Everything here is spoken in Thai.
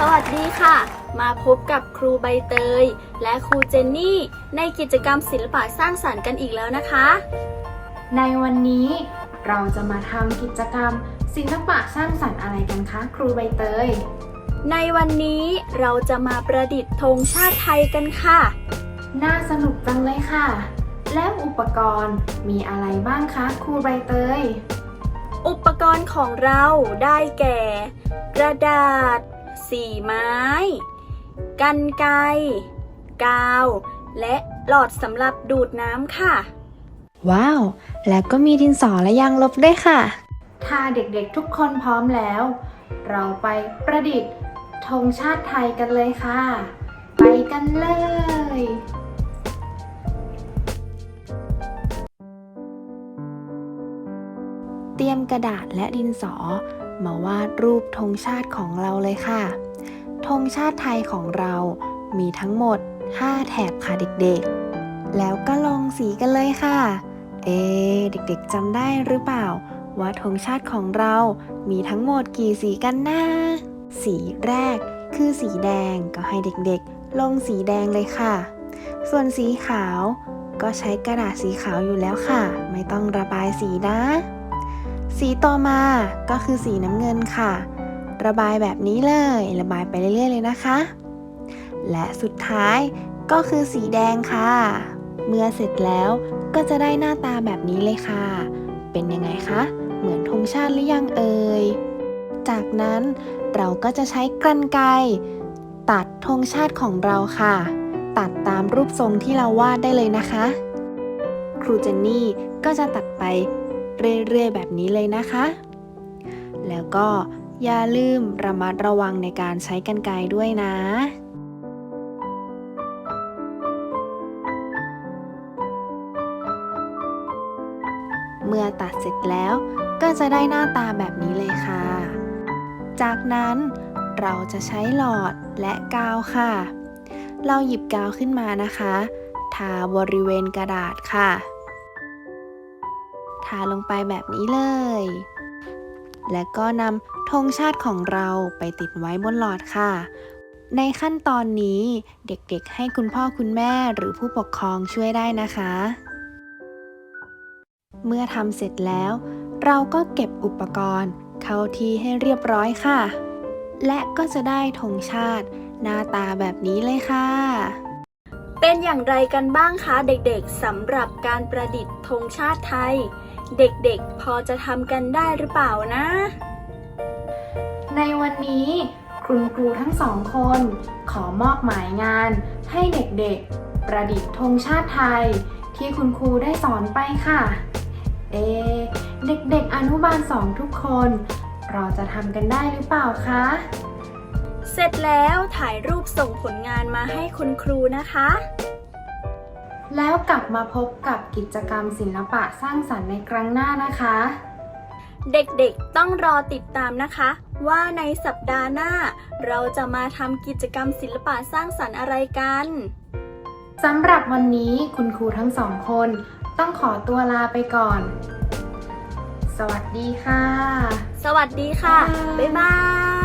ค่ะสวัสดีค่ะ มาพบกับครูใบเตย และครูเจนนี่ ในกิจกรรมศิลปะสร้างสรรค์กันอีกแล้วนะคะ ในวันนี้เราจะมาทำกิจกรรมศิลปะสร้างสรรค์อะไรกันคะครูใบเตย ในวันนี้เราจะมาประดิษฐ์ธงชาติไทยกันค่ะ น่าสนุกจังเลยค่ะ แล้วอุปกรณ์มีอะไรบ้างคะครูใบเตย อุปกรณ์ของเราได้แก่ กระดาษ สีไม้ กันไกรกาว และหลอดสำหรับดูดน้ำค่ะ ว้าว แล้วก็มีดินสอและยางลบด้วยค่ะ ถ้าเด็กๆทุกคนพร้อมแล้ว เราไปประดิษฐ์ธงชาติไทยกันเลยค่ะ ไปกันเลยเตรียมกระดาษและดินสอ มาวาดรูปธงชาติของเราเลยค่ะธงชาติไทยของเรามีทั้งหมด 5 แถบค่ะเด็กๆ แล้วก็ลงสีกันเลยค่ะ เอะเด็กๆจำได้หรือเปล่า ว่าธงชาติของเรามีทั้งหมดกี่สีกันนะ สีแรกคือสีแดงก็ให้เด็กๆ ลงสีแดงเลยค่ะ ส่วนสีขาวก็ใช้กระดาษสีขาวอยู่แล้วค่ะ ไม่ต้องระบายสีนะ สีต่อมาก็คือสีน้ำเงินค่ะ ระบายแบบนี้เลย ระบายไปเรื่อยๆเลยนะคะ และสุดท้ายก็คือสีแดงค่ะ เมื่อเสร็จแล้วก็จะได้หน้าตาแบบนี้เลยค่ะ เป็นยังไงคะ เหมือนธงชาติหรือยังเอ่ย จากนั้นเราก็จะใช้กรรไกรตัดธงชาติของเราค่ะ ตัดตามรูปทรงที่เราวาดได้เลยนะคะ ครูเจนนี่ก็จะตัดไป เรื่อยๆ แบบนี้เลยนะคะ แล้วก็อย่าลืมระมัดระวังในการใช้กรรไกด้วยนะเมื่อตัดเสร็จแล้วก็จะได้หน้าตาแบบนี้เลยค่ะ จากนั้นเราจะใช้หลอดและกาวค่ะ เราหยิบกาวขึ้นมานะคะ ทาบริเวณกระดาษค่ะ ทาลงไปแบบนี้เลย และก็นำธงชาติของเราไปติดไว้บนหลอดค่ะ ในขั้นตอนนี้เด็กๆ ให้คุณพ่อคุณแม่หรือผู้ปกครองช่วยได้นะคะ เมื่อทำเสร็จแล้ว เราก็เก็บอุปกรณ์ เข้าที่ให้เรียบร้อยค่ะ และก็จะได้ธงชาติ หน้าตาแบบนี้เลยค่ะเป็นอย่างไรกันบ้างคะเด็กๆสำหรับการประดิษฐ์ธงชาติไทย เด็กๆ พอจะทำกันได้หรือเปล่านะ ในวันนี้คุณครูทั้งสองคน ขอมอบหมายงานให้เด็กๆ ประดิษฐ์ธงชาติไทย ที่คุณครูได้สอนไปค่ะ เอะเด็กๆ อนุบาลสองทุกคน เราจะทำกันได้หรือเปล่าคะ เสร็จแล้วถ่ายรูปส่งผลงานมาให้คุณครูนะคะ แล้วกลับมาพบกับกิจกรรมศิลปะสร้างสรรค์ในครั้งหน้านะคะ เด็กๆต้องรอติดตามนะคะ ว่าในสัปดาห์หน้า เราจะมาทำกิจกรรมศิลปะสร้างสรรค์อะไรกันสำหรับวันนี้คุณครูทั้งสองคน ต้องขอตัวลาไปก่อน สวัสดีค่ะ สวัสดีค่ะ บ๊ายบายบ๊ายบาย